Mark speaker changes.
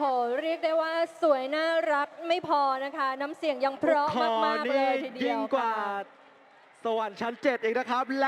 Speaker 1: ห เรียกได้ว่าสวยน่ารักไม่พอนะคะ น้ำเสียงยังเพราะมาก ๆ เลยทีเดียิ่ว
Speaker 2: งกว่า
Speaker 1: ค่ะ
Speaker 2: สวรรค์ชั้นเจ็ดเองนะครับและ